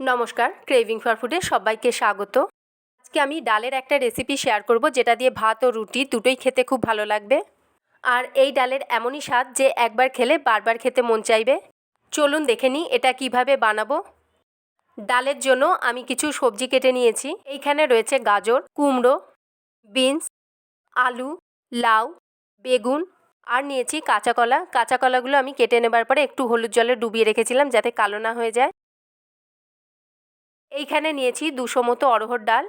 নমস্কার craving for ফুডে সবাইকে স্বাগত। আজকে আমি ডালের একটা রেসিপি শেয়ার করব, যেটা দিয়ে ভাত ও রুটি দুটোই খেতে খুব ভালো লাগবে। আর এই ডালের এমনই স্বাদ যে একবার খেলে বারবার খেতে মন চাইবে। চলুন দেখে নিই এটা কীভাবে বানাবো। ডালের জন্য আমি কিছু সবজি কেটে নিয়েছি। এইখানে রয়েছে গাজর, কুমড়ো, বিনস, আলু, লাউ, বেগুন, আর নিয়েছি কাঁচা কলা। কাঁচা কলাগুলো আমি কেটে নেবার পরে একটু হলুদ জলে ডুবিয়ে রেখেছিলাম যাতে কালো না হয়ে যায়। এইখানে নিয়েছি দুশো মতো অরহর ডাল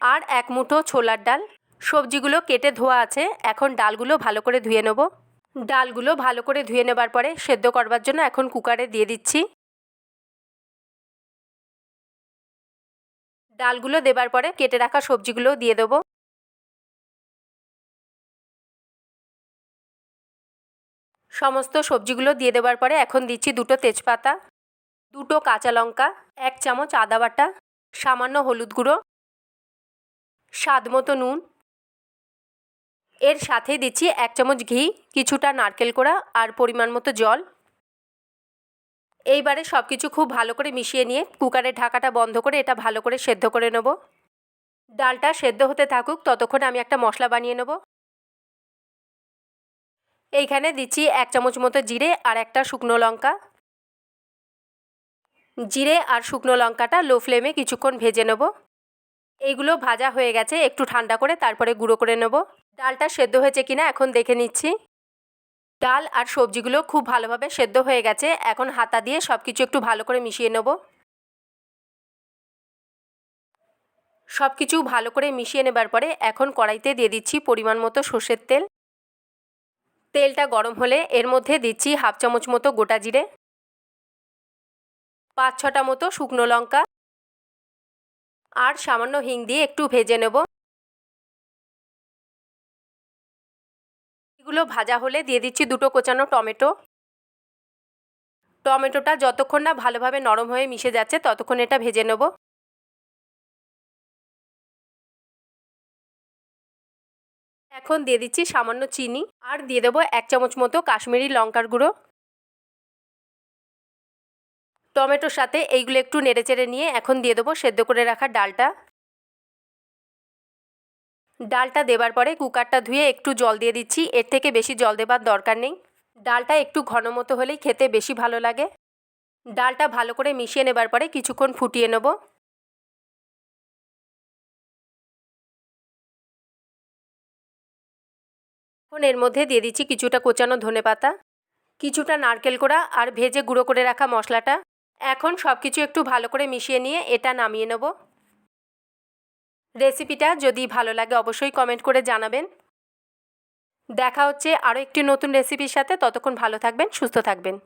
আর এক মুঠো ছোলার ডাল। সবজিগুলো কেটে ধোয়া আছে। এখন ডালগুলো ভালো করে ধুয়ে নেব। ডালগুলো ভালো করে ধুয়ে নেবার পরে সেদ্ধ করবার জন্য এখন কুকারে দিয়ে দিচ্ছি। ডালগুলো দেবার পরে কেটে রাখা সবজিগুলো দিয়ে দেবো। সমস্ত সবজিগুলো দিয়ে দেওয়ার পরে এখন দিচ্ছি দুটো তেজপাতা। দুটো কাঁচা লঙ্কা, এক চামচ আদা বাটা, সামান্য হলুদ গুঁড়ো, স্বাদ মতো নুন। এর সাথে দিচ্ছি এক চামচ ঘি, কিছুটা নারকেল কোড়া আর পরিমাণ মতো জল। এইবারে সব কিছু খুব ভালো করে মিশিয়ে নিয়ে কুকারের ঢাকাটা বন্ধ করে এটা ভালো করে সেদ্ধ করে নেব। ডালটা সেদ্ধ হতে থাকুক, ততক্ষণ আমি একটা মশলা বানিয়ে নেব। এইখানে দিচ্ছি এক চামচ মতো জিরে আর একটা শুকনো লঙ্কা। জিরে আর শুকনো লঙ্কাটা লো ফ্লেমে কিছুক্ষণ ভেজে নেব। এইগুলো ভাজা হয়ে গেছে, একটু ঠান্ডা করে তারপরে গুঁড়ো করে নেব। ডালটা সেদ্ধ হয়েছে কিনা এখন দেখে নিচ্ছি। ডাল আর সবজিগুলো খুব ভালোভাবে সেদ্ধ হয়ে গেছে, এখন হাতা দিয়ে সব কিছু একটু ভালো করে মিশিয়ে নেব। সব কিছু ভালো করে মিশিয়ে নেবার পরে এখন কড়াইতে দিয়ে দিচ্ছি পরিমাণ মতো সর্ষের তেল। তেলটা গরম হলে এর মধ্যে দিচ্ছি হাফ চামচ মতো গোটা জিরে। পাঁচ ছটা মতো শুকনো লঙ্কা আর সামান্য হিং দিয়ে একটু ভেজে নেব। এগুলো ভাজা হলে দিয়ে দিচ্ছি দুটো কোচানো টমেটো। টমেটোটা যতক্ষণ না ভালোভাবে নরম হয়ে মিশে যাচ্ছে ততক্ষণ এটা ভেজে নেব। এখন দিয়ে দিচ্ছি সামান্য চিনি আর দিয়ে দেবো এক চামচ মতো কাশ্মীরি লঙ্কার গুঁড়ো। টমেটোর সাথে এইগুলো একটু নেড়েচেড়ে নিয়ে এখন দিয়ে দেবো সেদ্ধ করে রাখা ডালটা। ডালটা দেবার পরে কুকারটা ধুয়ে একটু জল দিয়ে দিচ্ছি, এর থেকে বেশি জল দেবার দরকার নেই। ডালটা একটু ঘন মতো হলেই খেতে বেশি ভালো লাগে। ডালটা ভালো করে মিশিয়ে নেবার পরে কিছুক্ষণ ফুটিয়ে নেব। এখন এর মধ্যে দিয়ে দিচ্ছি কিছুটা কোচানো ধনে পাতা কিছুটা নারকেল কোড়া আর ভেজে গুঁড়ো করে রাখা মশলাটা। এখন সব কিছু একটু ভালো করে মিশিয়ে নিয়ে এটা নামিয়ে নেব। রেসিপিটা যদি ভালো লাগে অবশ্যই কমেন্ট করে জানাবেন। দেখা হচ্ছে আরও একটি নতুন রেসিপির সাথে। ততক্ষণ ভালো থাকবেন, সুস্থ থাকবেন।